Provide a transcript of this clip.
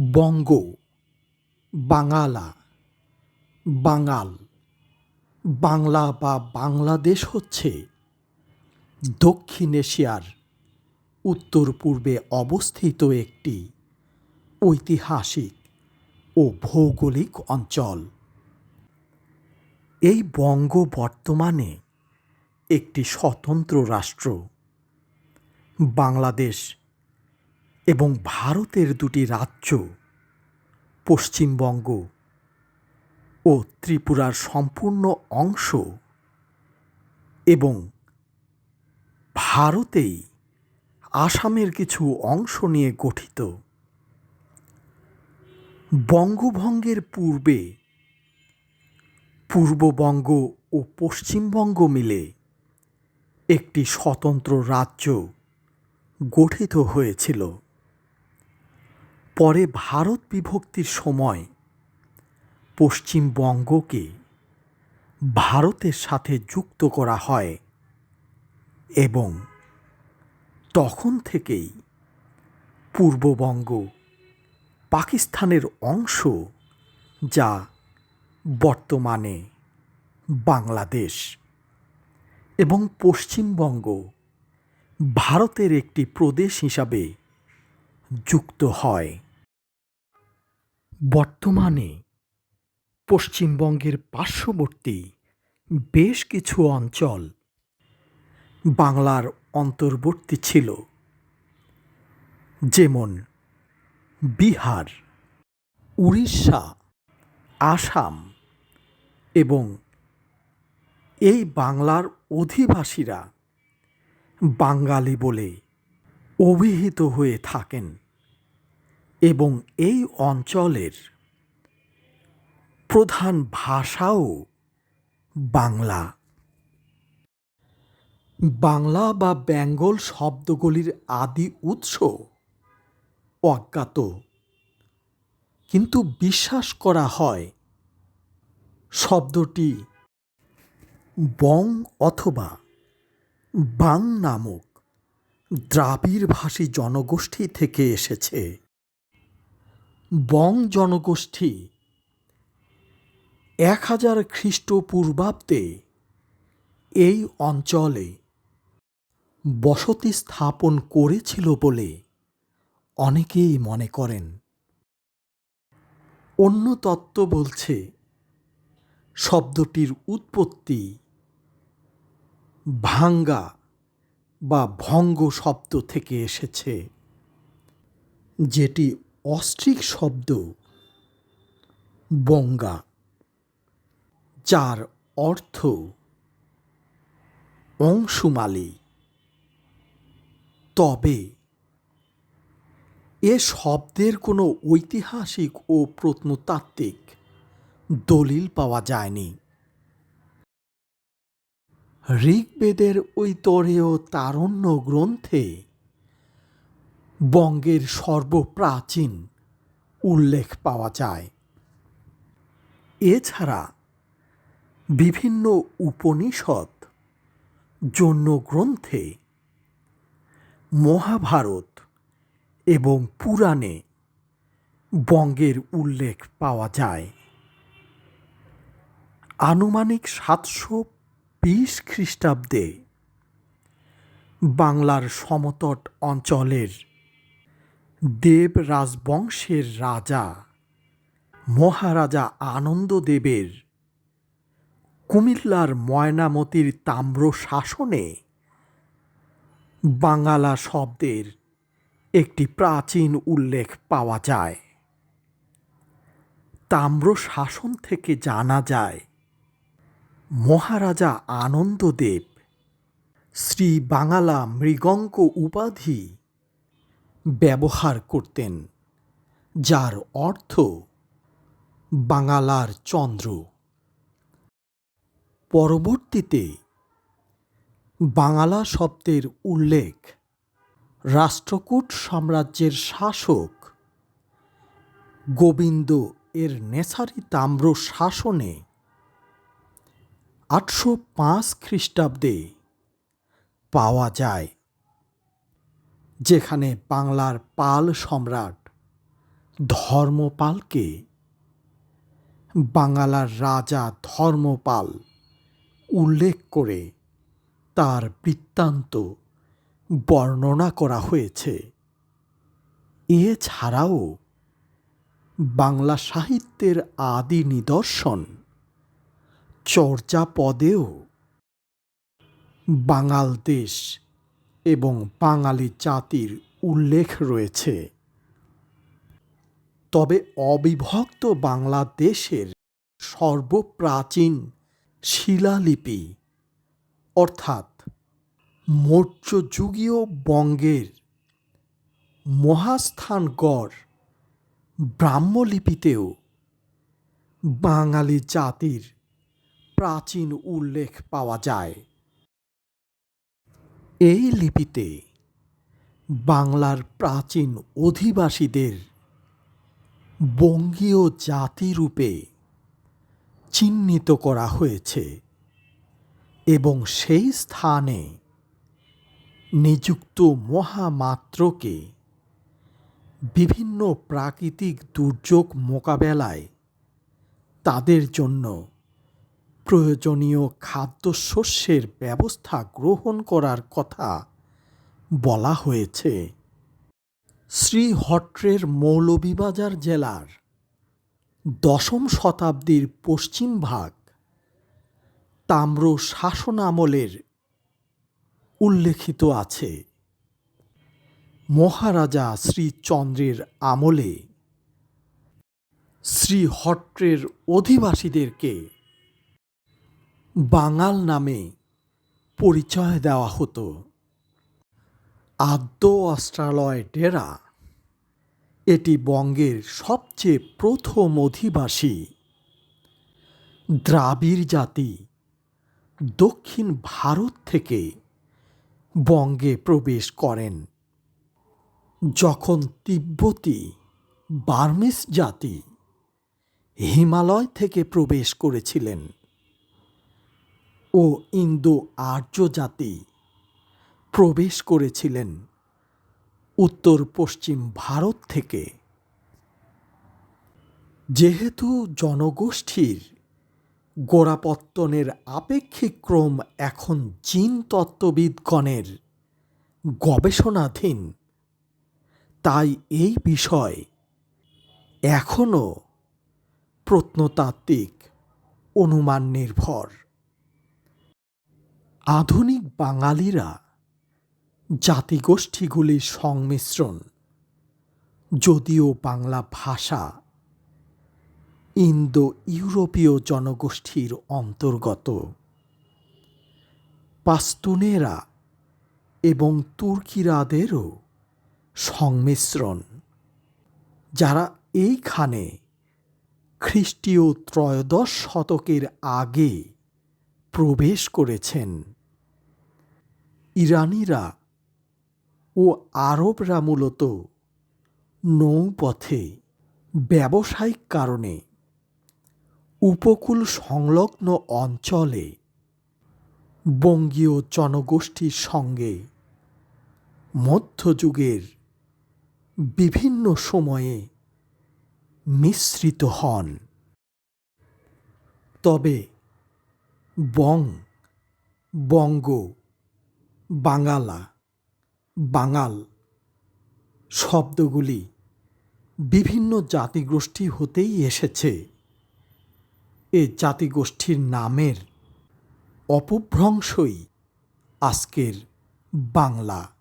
বঙ্গ, বাঙালা, বাঙাল, বাংলা বা বাংলাদেশ হচ্ছে দক্ষিণ এশিয়ার উত্তর পূর্বে অবস্থিত একটি ঐতিহাসিক ও ভৌগোলিক অঞ্চল। এই বঙ্গ বর্তমানে একটি স্বতন্ত্র রাষ্ট্র, বাংলাদেশ। এবং ভারতের দুটি রাজ্য, পশ্চিমবঙ্গ ও ত্রিপুরার সম্পূর্ণ অংশ এবং ভারতেই আসামের কিছু অংশ নিয়ে গঠিত। বঙ্গভঙ্গের পূর্বে পূর্ববঙ্গ ও পশ্চিমবঙ্গ মিলে একটি স্বতন্ত্র রাজ্য গঠিত হয়েছিল। পরে ভারত বিভক্তির সময় পশ্চিমবঙ্গকে ভারতের সাথে যুক্ত করা হয় এবং তখন থেকেই পূর্ববঙ্গ পাকিস্তানের অংশ যা বর্তমানে বাংলাদেশ এবং পশ্চিমবঙ্গ ভারতের একটি প্রদেশ হিসাবে যুক্ত হয়। বর্তমানে পশ্চিমবঙ্গের পার্শ্ববর্তী বেশ কিছু অঞ্চল বাংলার অন্তর্বর্তী ছিল। যেমন বিহার, উড়িষ্যা, আসাম এবং এই বাংলার অধিবাসীরা বাঙালি বলে অভিহিত হয়ে থাকেন এবং এই অঞ্চলের প্রধান ভাষাও বাংলা। বাংলা বা বেঙ্গল শব্দগুলির আদি উৎস অজ্ঞাত। কিন্তু বিশ্বাস করা হয় শব্দটি বং অথবা বাং নামক দ্রাবিড় ভাষী জনগোষ্ঠী থেকে এসেছে। বং জনগোষ্ঠী, এক হাজার খ্রিস্টপূর্বাব্দে এই অঞ্চলে বসতি স্থাপন করেছিল বলে অনেকেই মনে করেন। অন্য তত্ত্ব বলছে, শব্দটির উৎপত্তি ভাঙ্গা বা ভঙ্গ শব্দ থেকে এসেছে। যেটি অস্ট্রিক শব্দ বঙ্গা, যার অর্থ অংশুমালি। তবে এ শব্দের কোনো ঐতিহাসিক ও প্রত্নতাত্ত্বিক দলিল পাওয়া যায়নি। ঋগ্বেদের ঐতরেয় তারণ্য গ্রন্থে বঙ্গের সর্বপ্রাচীন উল্লেখ পাওয়া যায়। এছাড়া বিভিন্ন উপনিষদ জন্য গ্রন্থে মহাভারত এবং পুরাণে বঙ্গের উল্লেখ পাওয়া যায়। আনুমানিক সাতশো বিশ খ্রিস্টাব্দে বাংলার সমতট অঞ্চলের দেব রাজবংশের রাজা মহারাজা আনন্দদেবের কুমিল্লার ময়নামতির তাম্র শাসনে বাঙালা শব্দের একটি প্রাচীন উল্লেখ পাওয়া যায়। তাম্র শাসন থেকে জানা যায় মহারাজা আনন্দদেব, শ্রী বাঙালা মৃগঙ্ক উপাধি ব্যবহার করতেন, যার অর্থ বাঙালার চন্দ্র। পরবর্তীতে বাংলা শব্দের উল্লেখ রাষ্ট্রকূট সাম্রাজ্যের শাসক গোবিন্দ এর নেসারি তাম্র শাসনে আটশো পাঁচ খ্রিস্টাব্দে পাওয়া যায়, যেখানে বাংলার পাল সম্রাট ধর্মপালকে বাঙালার রাজা ধর্মপাল উল্লেখ করে তার বৃত্তান্ত বর্ণনা করা হয়েছে। এছাড়াও বাংলা সাহিত্যের আদি নিদর্শন চর্যাপদেও বাঙাল দেশ এবং বাঙালি জাতির উল্লেখ রয়েছে। তবে অবিভক্ত বাংলাদেশের সর্বপ্রাচীন শিলালিপি, অর্থাৎ মৌর্যযুগীয় বঙ্গের মহাস্থানগড় ব্রাহ্মলিপিতেও বাঙালি জাতির প্রাচীন উল্লেখ পাওয়া যায়। এই লিপিতে বাংলার প্রাচীন অধিবাসীদের বঙ্গীয় জাতিরূপে চিহ্নিত করা হয়েছে এবং সেই স্থানে নিযুক্ত মহামাত্রকে বিভিন্ন প্রাকৃতিক দুর্যোগ মোকাবেলায় তাদের জন্য প্রয়োজনীয় খাদ্যশস্যের ব্যবস্থা গ্রহণ করার কথা বলা হয়েছে। শ্রীহট্টের মৌলভীবাজার জেলার দশম শতাব্দীর পশ্চিম ভাগ তাম্র শাসনামলের উল্লেখিত আছে। মহারাজা শ্রীচন্দ্রের আমলে শ্রীহট্টের অধিবাসীদেরকে বাঙাল নামে পরিচয় দেওয়া হতো। আদ্য অস্ট্রালয় ডেরা, এটি বঙ্গের সবচেয়ে প্রথম অধিবাসী। দ্রাবিড় জাতি দক্ষিণ ভারত থেকে বঙ্গে প্রবেশ করেন। যখন তিব্বতী বার্মিস জাতি হিমালয় থেকে প্রবেশ করেছিলেন ও ইন্দো আর্য জাতি প্রবেশ করেছিলেন উত্তর পশ্চিম ভারত থেকে। যেহেতু জনগোষ্ঠীর গোড়াপত্তনের আপেক্ষিক ক্রম এখন জিন তত্ত্ববিদগণের গবেষণাধীন, তাই এই বিষয় এখনও প্রত্নতাত্ত্বিক অনুমান নির্ভর। আধুনিক বাঙালিরা জাতিগোষ্ঠীগুলির সংমিশ্রণ, যদিও বাংলা ভাষা ইন্দো ইউরোপীয় জনগোষ্ঠীর অন্তর্গত। পাস্তুনেরা এবং তুর্কিরাদেরও সংমিশ্রণ, যারা এইখানে খ্রিস্টীয় ত্রয়োদশ শতকের আগে প্রবেশ করেছেন। ইরানিরা ও আরবরা মূলত নৌপথে ব্যবসায়িক কারণে উপকূল সংলগ্ন অঞ্চলে বঙ্গীয় জনগোষ্ঠীর সঙ্গে মধ্যযুগের বিভিন্ন সময়ে মিশ্রিত হন। তবে বং, বঙ্গ, বাঙালা, বাঙাল শব্দগুলি বিভিন্ন জাতিগোষ্ঠী হতেই এসেছে। এ জাতিগোষ্ঠীর নামের অপভ্রংশই আজকের বাংলা।